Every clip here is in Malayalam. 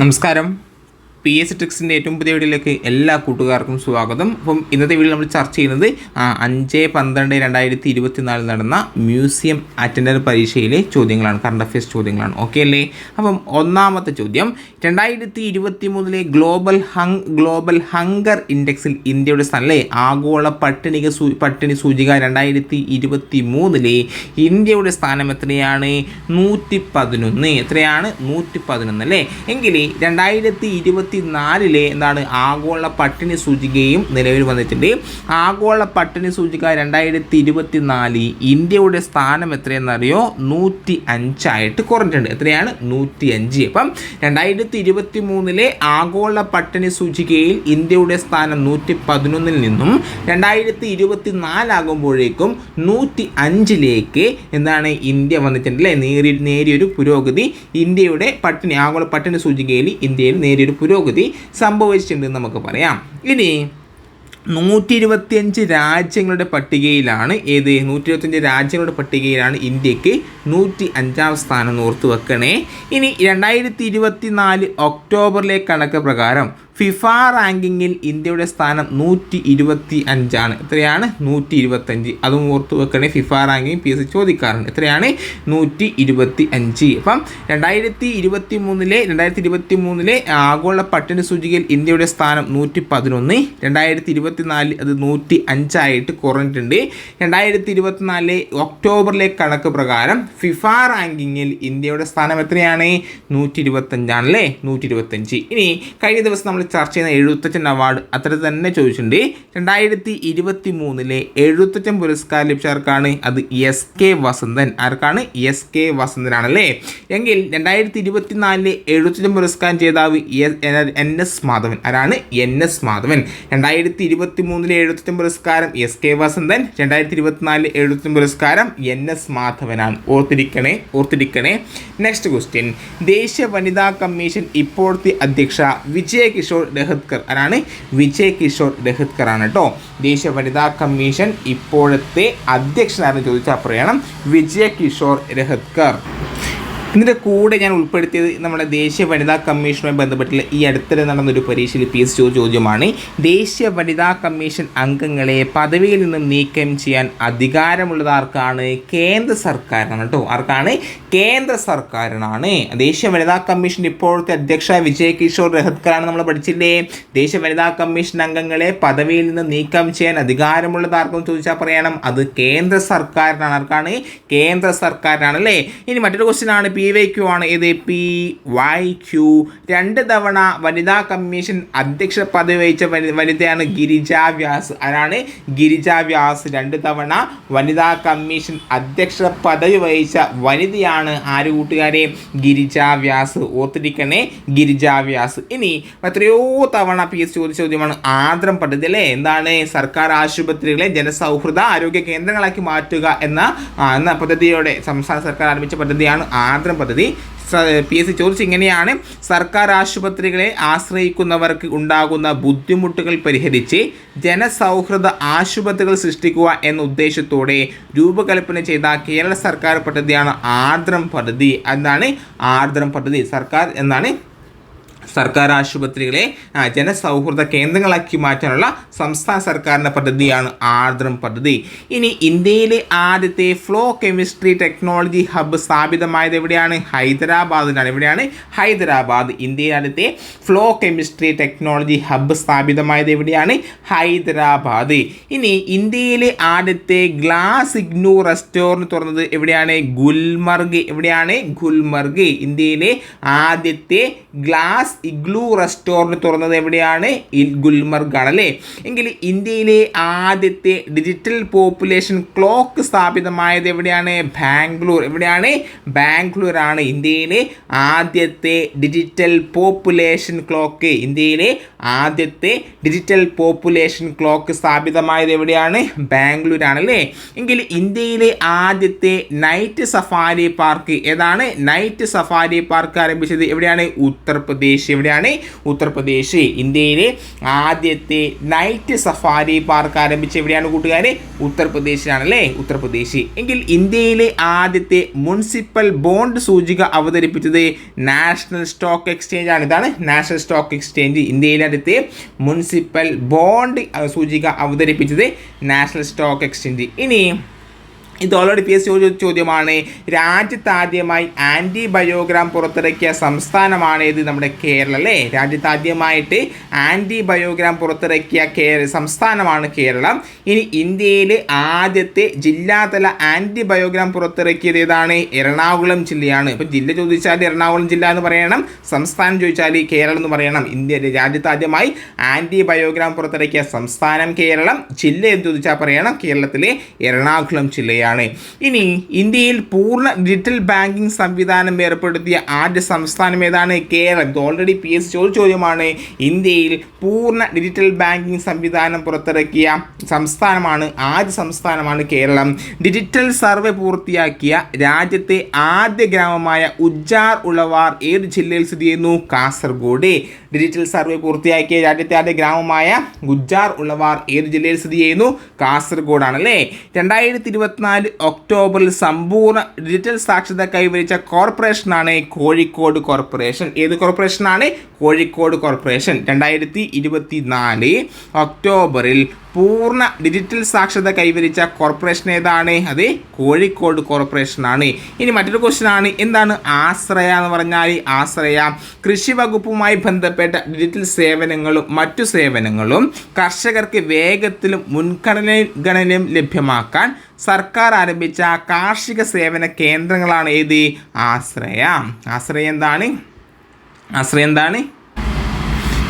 നമസ്കാരം പി എസ് ട്രിക്സിന്റെ ഏറ്റവും പുതിയ വീഡിയോയിലേക്ക് എല്ലാ കൂട്ടുകാർക്കും സ്വാഗതം. അപ്പം ഇന്നത്തെ വീഡിയോ നമ്മൾ ചർച്ച ചെയ്യുന്നത് അഞ്ച് പന്ത്രണ്ട് രണ്ടായിരത്തി ഇരുപത്തി നാലിൽ നടന്ന മ്യൂസിയം അറ്റൻഡർ പരീക്ഷയിലെ ചോദ്യങ്ങളാണ് കറണ്ട് അഫയേഴ്സ് ചോദ്യങ്ങളാണ്. ഓക്കെ അല്ലേ? അപ്പം ഒന്നാമത്തെ ചോദ്യം രണ്ടായിരത്തി ഇരുപത്തി മൂന്നിലെ ഗ്ലോബൽ ഹങ് ഗ്ലോബൽ ഹങ്കർ ഇൻഡെക്സിൽ ഇന്ത്യയുടെ സ്ഥാനം അല്ലേ? ആഗോള പട്ടിണിക സൂ പട്ടിണി സൂചിക രണ്ടായിരത്തി ഇരുപത്തി മൂന്നിലെ ഇന്ത്യയുടെ സ്ഥാനം എത്രയാണ്? നൂറ്റി പതിനൊന്ന്. എത്രയാണ്? നൂറ്റി പതിനൊന്ന് അല്ലേ? എങ്കിൽ രണ്ടായിരത്തി ഇരുപത്തി നാലിലെ എന്താണ് ആഗോള പട്ടിണി സൂചികയും നിലവിൽ വന്നിട്ടുണ്ട്. ആഗോള പട്ടിണി സൂചിക രണ്ടായിരത്തി ഇരുപത്തി നാല് ഇന്ത്യയുടെ സ്ഥാനം എത്രയെന്നറിയോ? നൂറ്റി അഞ്ചായിട്ട് കുറഞ്ഞിട്ടുണ്ട്. എത്രയാണ്? നൂറ്റി അഞ്ച് അപ്പം രണ്ടായിരത്തി ഇരുപത്തി മൂന്നിലെ ആഗോള പട്ടിണി സൂചികയിൽ ഇന്ത്യയുടെ സ്ഥാനം നൂറ്റി പതിനൊന്നിൽ നിന്നും രണ്ടായിരത്തി ഇരുപത്തി നാലാകുമ്പോഴേക്കും നൂറ്റി അഞ്ചിലേക്ക് എന്താണ് ഇന്ത്യ വന്നിട്ടുണ്ട് അല്ലേ നേരി നേരിയൊരു പുരോഗതി ഇന്ത്യയുടെ പട്ടിണി ആഗോള പട്ടിണി സൂചികയിൽ ഇന്ത്യയിൽ നേരിയൊരു പുരോഗതി സംഭവിച്ചിട്ടുണ്ടെന്ന് നമുക്ക് പറയാം. ഇനി നൂറ്റി ഇരുപത്തിയഞ്ച് രാജ്യങ്ങളുടെ പട്ടികയിലാണ് ഏത്? നൂറ്റി ഇരുപത്തിയഞ്ച് രാജ്യങ്ങളുടെ പട്ടികയിലാണ് ഇന്ത്യയ്ക്ക് നൂറ്റി അഞ്ചാം സ്ഥാനം ഓർത്ത് വെക്കണേ. ഇനി രണ്ടായിരത്തി ഇരുപത്തി നാല് ഒക്ടോബറിലെ കണക്ക് പ്രകാരം ഫിഫ റാങ്കിങ്ങിൽ ഇന്ത്യയുടെ സ്ഥാനം നൂറ്റി ഇരുപത്തി അഞ്ചാണ് എത്രയാണ്? നൂറ്റി ഇരുപത്തഞ്ച് അതും ഓർത്ത് വെക്കണേ ഫിഫ റാങ്കിങ് പി എസ് ചോദിക്കാറുണ്ട്. എത്രയാണ്? നൂറ്റി ഇരുപത്തി അഞ്ച് അപ്പം രണ്ടായിരത്തി ഇരുപത്തി മൂന്നിലെ രണ്ടായിരത്തി ഇരുപത്തി മൂന്നിലെ ആഗോള പട്ടിണി സൂചികയിൽ ഇന്ത്യയുടെ സ്ഥാനം നൂറ്റി പതിനൊന്ന് രണ്ടായിരത്തി ഇരുപത്തി നാലിൽ അത് നൂറ്റി അഞ്ചായിട്ട് കുറഞ്ഞിട്ടുണ്ട്. രണ്ടായിരത്തി ഇരുപത്തിനാലിലെ ഒക്ടോബറിലെ കണക്ക് പ്രകാരം ഫിഫ റാങ്കിങ്ങിൽ ഇന്ത്യയുടെ സ്ഥാനം എത്രയാണ്? നൂറ്റി ഇരുപത്തഞ്ചാണ് അല്ലേ നൂറ്റി ഇരുപത്തഞ്ച് ഇനി കഴിഞ്ഞ ദിവസം നമ്മൾ ചർച്ച ചെയ്യുന്ന എഴുപത്തച്ഛൻ അവാർഡ് അത്ര തന്നെ ചോദിച്ചിട്ടുണ്ട്. രണ്ടായിരത്തി ഇരുപത്തി മൂന്നിലെ എഴുപത്തച്ഛൻ പുരസ്കാരം ലഭിച്ച ആർക്കാണ് അത് എസ് കെ വസന്തൻ. ആർക്കാണ്? എസ് കെ വസന്തനാണല്ലേ? എങ്കിൽ രണ്ടായിരത്തി ഇരുപത്തിനാലിലെ എഴുപത്തച്ഛൻ പുരസ്കാരം ജേതാവ് എൻ എസ് മാധവൻ. ആരാണ്? N S Madhavan. രണ്ടായിരത്തി ഇരുപത്തി മൂന്നിലെ എഴുപത്തച്ഛൻ പുരസ്കാരം എസ് കെ വസന്തൻ. രണ്ടായിരത്തി ഇരുപത്തിനാലിലെ എഴുപത്തച്ഛൻ പുരസ്കാരം എൻ എസ് മാധവനാണ്. ഓർത്തിരിക്കണേ ഓർത്തിരിക്കണേ. നെക്സ്റ്റ് ക്വസ്റ്റ്യൻ ദേശീയ വനിതാ കമ്മീഷൻ ഇപ്പോഴത്തെ അധ്യക്ഷ വിജയ കിഷോർ ആരാണ്? വിജയ് കിഷോർ രഹത്കർ ആണ് കേട്ടോ ദേശീയ വനിതാ കമ്മീഷൻ ഇപ്പോഴത്തെ അധ്യക്ഷനാരെന്ന് ചോദിച്ചാൽ പറയണം. വിജയ കിഷോർ രഹത്കർ ഇതിന്റെ കൂടെ ഞാൻ ഉൾപ്പെടുത്തിയത് നമ്മുടെ ദേശീയ വനിതാ കമ്മീഷനുമായി ബന്ധപ്പെട്ടുള്ള ഈ അടുത്തിടെ നടന്നൊരു പരീക്ഷയിൽ പി എസ് ചോദ്യമാണ്. ദേശീയ വനിതാ കമ്മീഷൻ അംഗങ്ങളെ പദവിയിൽ നിന്നും നീക്കം ചെയ്യാൻ അധികാരമുള്ളത് ആർക്കാണ്? കേന്ദ്ര സർക്കാരാണ് കേട്ടോ. ആർക്കാണ്? കേന്ദ്ര സർക്കാരിനാണ് ദേശീയ വനിതാ കമ്മീഷൻ ഇപ്പോഴത്തെ അധ്യക്ഷ വിജയ് കിഷോർ രഹത്കറാണ് നമ്മൾ പഠിച്ചില്ലേ? ദേശീയ വനിതാ കമ്മീഷൻ അംഗങ്ങളെ പദവിയിൽ നിന്ന് നീക്കം ചെയ്യാൻ അധികാരമുള്ളത് ആർക്കും ചോദിച്ചാൽ പറയണം. അത് കേന്ദ്ര സർക്കാരിനാണ്. ആർക്കാണ്? കേന്ദ്ര സർക്കാരിനാണ് അല്ലേ? ഇനി മറ്റൊരു ക്വസ്റ്റ്യൻ ആണ്. പി വൈ ക്യു ആണ് ഇത്. പി. വൈ. ക്യു. രണ്ട് തവണ വനിതാ കമ്മീഷൻ അധ്യക്ഷ പദവി വഹിച്ച വനിതയാണ് ഗിരിജ വ്യാസ്. ആരാണ്? ഗിരിജ വ്യാസ്. രണ്ട് തവണ വനിതാ കമ്മീഷൻ അധ്യക്ഷ പദവി വഹിച്ച വനിതയാണ് ആര് കൂട്ടുകാരെ? ഗിരിജ വ്യാസ്. ഓർത്തിരിക്കണേ ഗിരിജ വ്യാസ്. ഇനി എത്രയോ തവണ പി. എസ്. ചോദിച്ച ചോദ്യമാണ് ആർദ്രം പദ്ധതി അല്ലേ? എന്താണ് സർക്കാർ ആശുപത്രികളെ ജനസൗഹൃദ ആരോഗ്യ കേന്ദ്രങ്ങളാക്കി മാറ്റുക എന്ന എന്ന പദ്ധതിയോടെ സംസ്ഥാന സർക്കാർ ആരംഭിച്ച പദ്ധതിയാണ് ആർദ്രം പദ്ധതി. പി എസ് സി ചോദിച്ചു ഇങ്ങനെയാണ്. സർക്കാർ ആശുപത്രികളെ ആശ്രയിക്കുന്നവർക്ക് ഉണ്ടാകുന്ന ബുദ്ധിമുട്ടുകൾ പരിഹരിച്ച് ജനസൗഹൃദ ആശുപത്രികൾ സൃഷ്ടിക്കുക എന്ന ഉദ്ദേശത്തോടെ രൂപകൽപ്പന ചെയ്ത കേരള സർക്കാർ പദ്ധതിയാണ് ആർദ്രം പദ്ധതി. എന്നാണ് ആർദ്രം പദ്ധതി? സർക്കാർ എന്നാണ് സർക്കാർ ആശുപത്രികളെ ജനസൗഹൃദ കേന്ദ്രങ്ങളാക്കി മാറ്റാനുള്ള സംസ്ഥാന സർക്കാരിന്റെ പദ്ധതിയാണ് ആർദ്രം പദ്ധതി. ഇനി ഇന്ത്യയിലെ ആദ്യത്തെ ഫ്ലോ കെമിസ്ട്രി ടെക്നോളജി ഹബ്ബ് സ്ഥാപിതമായത് എവിടെയാണ്? ഹൈദരാബാദിലാണ്. എവിടെയാണ്? ഹൈദരാബാദ്. ഇന്ത്യയിലെ ആദ്യത്തെ ഫ്ലോ കെമിസ്ട്രി ടെക്നോളജി ഹബ്ബ് സ്ഥാപിതമായത് എവിടെയാണ്? ഹൈദരാബാദ്. ഇനി ഇന്ത്യയിലെ ആദ്യത്തെ ഗ്ലാസ് ഇഗ്നു റെസ്റ്റോറന്റ് തുറന്നത് എവിടെയാണ്? ഗുൽമർഗ്. എവിടെയാണ്? ഗുൽമർഗ്. ഇന്ത്യയിലെ ആദ്യത്തെ ഗ്ലാസ് ഇഗ്ലു റെസ്റ്റോറന്റ് തുറന്നത് എവിടെയാണ്? ഇൽ ഗുൽമർഗ് അല്ലേ? എങ്കിൽ ഇന്ത്യയിലെ ആദ്യത്തെ ഡിജിറ്റൽ പോപ്പുലേഷൻ ക്ലോക്ക് സ്ഥാപിതമായത് എവിടെയാണ്? ബാംഗ്ലൂർ. എവിടെയാണ്? ബാംഗ്ലൂർ ആണ് ഇന്ത്യയിലെ ആദ്യത്തെ ഡിജിറ്റൽ പോപ്പുലേഷൻ ക്ലോക്ക് ഇന്ത്യയിലെ ആദ്യത്തെ ഡിജിറ്റൽ പോപ്പുലേഷൻ ക്ലോക്ക് സ്ഥാപിതമായത് എവിടെയാണ്? ബാംഗ്ലൂർ ആണല്ലേ എങ്കിൽ ഇന്ത്യയിലെ ആദ്യത്തെ നൈറ്റ് സഫാരി പാർക്ക് ഏതാണ്? നൈറ്റ് സഫാരി പാർക്ക് ആരംഭിച്ചത് എവിടെയാണ്? ഉത്തർപ്രദേശ്. ഉത്തർപ്രദേശ് എവിടെയാണ്? ഉത്തർപ്രദേശ്. ഇന്ത്യയിലെ ആദ്യത്തെ നൈറ്റ് സഫാരി പാർക്ക് ആരംഭിച്ച എവിടെയാണ് കൂട്ടുകാരെ? ഉത്തർപ്രദേശിലാണ് അല്ലേ ഉത്തർപ്രദേശ്. എങ്കിൽ ഇന്ത്യയിലെ ആദ്യത്തെ മുനിസിപ്പൽ ബോണ്ട് സൂചിക അവതരിപ്പിച്ചത് നാഷണൽ സ്റ്റോക്ക് എക്സ്ചേഞ്ച് ആണ്. ഇതാണ് നാഷണൽ സ്റ്റോക്ക് എക്സ്ചേഞ്ച് ഇന്ത്യയിലെ ആദ്യത്തെ മുനിസിപ്പൽ ബോണ്ട് സൂചിക അവതരിപ്പിച്ചത് നാഷണൽ സ്റ്റോക്ക് എക്സ്ചേഞ്ച് ഇനി ഇത് ഓൾറെഡി പി എസ് ചോദിച്ച ചോദ്യമാണ്. രാജ്യത്താദ്യമായി ആന്റി ബയോഗ്രാം പുറത്തിറക്കിയ സംസ്ഥാനമാണ് ഇത് നമ്മുടെ കേരളം അല്ലേ? രാജ്യത്താദ്യമായിട്ട് ആന്റി ബയോഗ്രാം പുറത്തിറക്കിയ കേ സംസ്ഥാനമാണ് കേരളം. ഇനി ഇന്ത്യയിൽ ആദ്യത്തെ ജില്ലാതല ആന്റി ബയോഗ്രാം പുറത്തിറക്കിയത് ഏതാണ്? എറണാകുളം ജില്ലയാണ്. ഇപ്പം ജില്ല ചോദിച്ചാൽ എറണാകുളം ജില്ല എന്ന് പറയണം. സംസ്ഥാനം ചോദിച്ചാൽ കേരളം എന്ന് പറയണം. ഇന്ത്യ രാജ്യത്താദ്യമായി ആന്റി ബയോഗ്രാം പുറത്തിറക്കിയ സംസ്ഥാനം കേരളം. ജില്ല എന്ന് ചോദിച്ചാൽ പറയണം? കേരളത്തിലെ എറണാകുളം ജില്ലയാണ്. വരികയാണ് ഇനി ഇന്ത്യയിൽ പൂർണ ഡിജിറ്റൽ ബാങ്കിംഗ് സംവിധാനം ഏർപ്പെടുത്തിയ ആദ്യ സംസ്ഥാനം ഏതാണ്? കേരളം. ഇത് ഓൾറെഡി പി എസ് ചോദിച്ച ചോദ്യമാണ്. ഇന്ത്യയിൽ പൂർണ ഡിജിറ്റൽ ബാങ്കിംഗ് സംവിധാനം പുറത്തിറക്കിയ സംസ്ഥാനമാണ് ആദ്യ സംസ്ഥാനമാണ് കേരളം. ഡിജിറ്റൽ സർവേ പൂർത്തിയാക്കിയ രാജ്യത്തെ ആദ്യ ഗ്രാമമായ ഉജ്ജാർ ഉളവാർ ഏത് ജില്ലയിൽ സ്ഥിതി ചെയ്യുന്നു? കാസർഗോഡ്. ഡിജിറ്റൽ സർവേ പൂർത്തിയാക്കിയ രാജ്യത്തെ ആദ്യ ഗ്രാമമായ ഗുജ്ജാർ ഉളവാർ ഏത് ജില്ലയിൽ സ്ഥിതി ചെയ്യുന്നു? കാസർഗോഡാണ് അല്ലേ രണ്ടായിരത്തി ഇരുപത്തിനാല് നാല് ഒക്ടോബറിൽ സമ്പൂർണ ഡിജിറ്റൽ സാക്ഷരത കൈവരിച്ച കോർപ്പറേഷനാണ് കോഴിക്കോട് കോർപ്പറേഷൻ. ഏത് കോർപ്പറേഷനാണ്? കോഴിക്കോട് കോർപ്പറേഷൻ. രണ്ടായിരത്തി ഇരുപത്തി നാല് ഒക്ടോബറിൽ പൂർണ ഡിജിറ്റൽ സാക്ഷരത കൈവരിച്ച കോർപ്പറേഷൻ ഏതാണ്? അത് കോഴിക്കോട് കോർപ്പറേഷനാണ് ഇനി മറ്റൊരു ക്വസ്റ്റ്യൻ ആണ്. എന്താണ് ആശ്രയ എന്ന് പറഞ്ഞാൽ ആശ്രയ. കൃഷി വകുപ്പുമായി ബന്ധപ്പെട്ട ഡിജിറ്റൽ സേവനങ്ങളും മറ്റു സേവനങ്ങളും കർഷകർക്ക് വേഗത്തിലും മുൻഗണനയും ലഭ്യമാക്കാൻ സർക്കാർ ആരംഭിച്ച കാർഷിക സേവന കേന്ദ്രങ്ങളാണ് ഏത്? ആശ്രയ. ആശ്രയ എന്താണ്? ആശ്രയ എന്താണ്?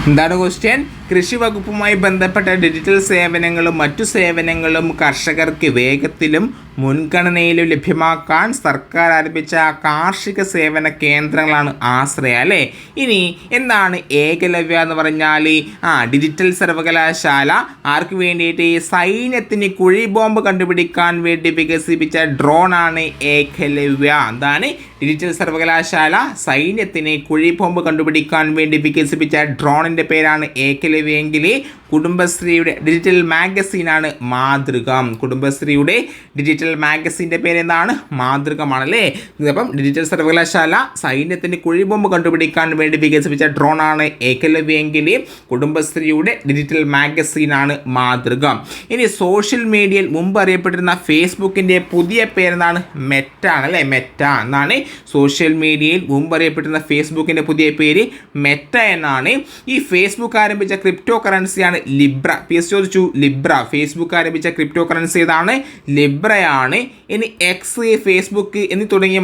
എന്താണ് ക്വസ്റ്റ്യൻ കൃഷി വകുപ്പുമായി ബന്ധപ്പെട്ട ഡിജിറ്റൽ സേവനങ്ങളും മറ്റു സേവനങ്ങളും കർഷകർക്ക് വേഗത്തിലും മുൻഗണനയിലും ലഭ്യമാക്കാൻ സർക്കാർ ആരംഭിച്ച കാർഷിക സേവന കേന്ദ്രങ്ങളാണ് ആശ്രയ അല്ലേ? ഇനി എന്താണ് ഏകലവ്യ എന്ന് പറഞ്ഞാൽ ആ ഡിജിറ്റൽ സർവകലാശാല ആർക്ക് വേണ്ടിയിട്ട്? സൈന്യത്തിന് കുഴി ബോംബ് കണ്ടുപിടിക്കാൻ വേണ്ടി വികസിപ്പിച്ച ഡ്രോണാണ് ഏകലവ്യ. എന്താണ്? ഡിജിറ്റൽ സർവകലാശാല സൈന്യത്തിന് കുഴിബോംബ് കണ്ടുപിടിക്കാൻ വേണ്ടി വികസിപ്പിച്ച ഡ്രോണിന്റെ പേരാണ് ഏകലവ്യെങ്കിൽ കുടുംബശ്രീയുടെ ഡിജിറ്റൽ മാഗസീനാണ് മാതൃക. കുടുംബശ്രീയുടെ ഡിജിറ്റൽ മാഗസീന്റെ പേര് എന്താണ് മാതൃകമാണല്ലേ? അപ്പം ഡിജിറ്റൽ സർവകലാശാല സൈന്യത്തിന്റെ കുഴിബോംബ് കണ്ടുപിടിക്കാൻ വേണ്ടി വികസിപ്പിച്ച ഡ്രോണാണ് ഏകലവ്യെങ്കിൽ കുടുംബശ്രീയുടെ ഡിജിറ്റൽ മാഗസീനാണ് മാതൃക. ഇനി സോഷ്യൽ മീഡിയയിൽ മുമ്പ് അറിയപ്പെട്ടിരുന്ന ഫേസ്ബുക്കിന്റെ പുതിയ പേരെന്താണ്? മെറ്റ ആണ് അല്ലേ? മെറ്റ എന്നാണ്. സോഷ്യൽ മീഡിയയിൽ മുമ്പ് അറിയപ്പെട്ടിരുന്ന ഫേസ്ബുക്കിന്റെ പുതിയ പേര് മെറ്റ എന്നാണ്. ഈ ഫേസ്ബുക്ക് ആരംഭിച്ച ക്രിപ്റ്റോ കറൻസിയാണ് ലിബ്ര പി എസ് ചോദിച്ചു ലിബ്ര ഫേസ്ബുക്ക് ആരംഭിച്ച ക്രിപ്റ്റോ കറൻസി ഏതാണ് ലിബ്രയാണ് ഇനി എക്സ് ഫേസ്ബുക്ക് എന്നീ തുടങ്ങിയ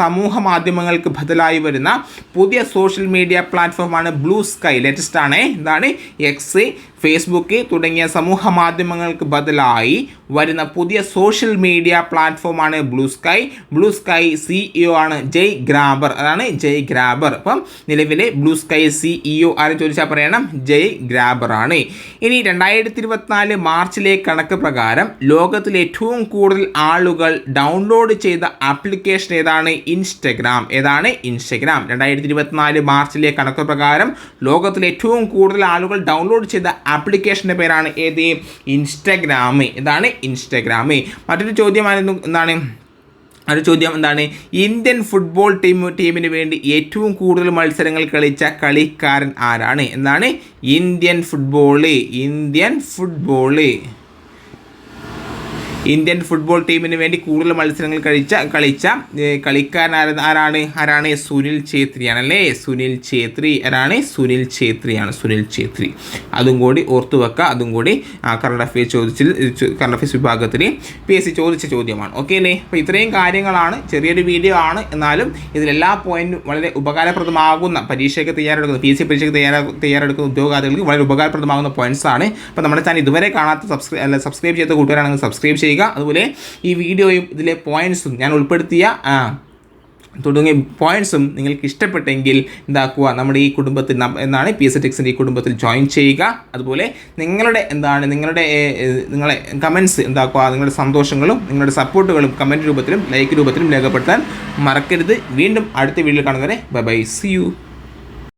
സമൂഹ മാധ്യമങ്ങൾക്ക് ബദലായി വരുന്ന പുതിയ സോഷ്യൽ മീഡിയ പ്ലാറ്റ്ഫോമാണ് ബ്ലൂ സ്കൈ ലേറ്റസ്റ്റ് ആണ്. എന്താണ്? എക്സ് ഫേസ്ബുക്ക് തുടങ്ങിയ സമൂഹ മാധ്യമങ്ങൾക്ക് ബദലായി വരുന്ന പുതിയ സോഷ്യൽ മീഡിയ പ്ലാറ്റ്ഫോമാണ് Bluesky Bluesky CEO ആണ് ജയ് ഗ്രാബർ അതാണ് ജയ് ഗ്രാബർ അപ്പം നിലവിലെ ബ്ലൂ സ്കൈ സിഇഒ ആരും ചോദിച്ചാൽ പറയണം? ജയ് ഗ്രാബർ ആണ്. ഇനി രണ്ടായിരത്തി ഇരുപത്തിനാല് മാർച്ചിലെ കണക്ക് പ്രകാരം ലോകത്തിൽ ഏറ്റവും കൂടുതൽ ആളുകൾ ഡൗൺലോഡ് ചെയ്ത ആപ്ലിക്കേഷൻ ഏതാണ്? ഇൻസ്റ്റഗ്രാം ഏതാണ്? ഇൻസ്റ്റഗ്രാം രണ്ടായിരത്തി ഇരുപത്തിനാല് മാർച്ചിലെ കണക്ക് പ്രകാരം ലോകത്തിൽ ഏറ്റവും കൂടുതൽ ആളുകൾ ഡൗൺലോഡ് ചെയ്ത ആപ്ലിക്കേഷന്റെ പേരാണ് ഏത്? ഇൻസ്റ്റഗ്രാം ഇതാണ് ഇൻസ്റ്റഗ്രാം മറ്റൊരു ചോദ്യമായിരുന്നു എന്താണ്? ഒരു ചോദ്യം എന്താണ്? ഇന്ത്യൻ ഫുട്ബോൾ ടീം ടീമിന് വേണ്ടി ഏറ്റവും കൂടുതൽ മത്സരങ്ങൾ കളിച്ച കളിക്കാരൻ ആരാണ്? എന്താണ്? Indian football Indian football Indian football ടീമിന് വേണ്ടി കൂടുതൽ മത്സരങ്ങൾ കഴിച്ച കളിച്ച കളിക്കാൻ ആരാണ്? ആരാണ്? സുനിൽ ഛേത്രിയാണ് അല്ലേ? സുനിൽ ഛേത്രി. ആരാണ്? സുനിൽ ഛേത്രിയാണ്. സുനിൽ ഛേത്രി. അതും കൂടി ഓർത്തു വെക്കുക അതും കൂടി കറണ്ട് അഫയേഴ്സ് ചോദിച്ചിൽ കറണ്ട് അഫയേഴ്സ് വിഭാഗത്തിൽ പി എസ് സി ചോദിച്ച ചോദ്യമാണ്. ഓക്കെ അല്ലേ? അപ്പോൾ ഇത്രയും കാര്യങ്ങളാണ്. ചെറിയൊരു വീഡിയോ ആണ്. എന്നാലും ഇതിലെല്ലാ പോയിന്റും വളരെ ഉപകാരപ്രദമാകുന്ന പരീക്ഷയ്ക്ക് തയ്യാറെടുക്കുന്ന പി എസ് സി പരീക്ഷയ്ക്ക് തയ്യാറാ തയ്യാറെടുക്കുന്ന ഉദ്യോഗാർത്ഥികൾക്ക് വളരെ ഉപകാരപ്രദമാകുന്ന പോയിന്റ്സ് ആണ്. അപ്പോൾ നമ്മുടെ ചാനൽ ഇതുവരെ കാണാത്ത സബ്സ്ക്രൈബ് അല്ല സബ്സ്ക്രൈബ് ചെയ്ത കൂട്ടുകാരാണെങ്കിൽ സബ്സ്ക്രൈബ് ചെയ്യുക ചെയ്യുക. അതുപോലെ ഈ വീഡിയോയും ഇതിലെ പോയിന്റ്സും ഞാൻ ഉൾപ്പെടുത്തിയ തുടങ്ങിയ പോയിൻസും നിങ്ങൾക്ക് ഇഷ്ടപ്പെട്ടെങ്കിൽ എന്താക്കുക നമ്മുടെ ഈ കുടുംബത്തിൽ എന്നാണ് പി എസ് ടെക്സിന്റെ ഈ കുടുംബത്തിൽ ജോയിൻ ചെയ്യുക. അതുപോലെ നിങ്ങളുടെ എന്താണ് നിങ്ങളുടെ നിങ്ങളെ കമൻസ് എന്താക്കുക നിങ്ങളുടെ സന്തോഷങ്ങളും നിങ്ങളുടെ സപ്പോർട്ടുകളും കമന്റ് രൂപത്തിലും ലൈക്ക് രൂപത്തിലും രേഖപ്പെടുത്താൻ മറക്കരുത്. വീണ്ടും അടുത്ത വീഡിയോ കാണുന്നവരെ ബൈ ബൈ സി യു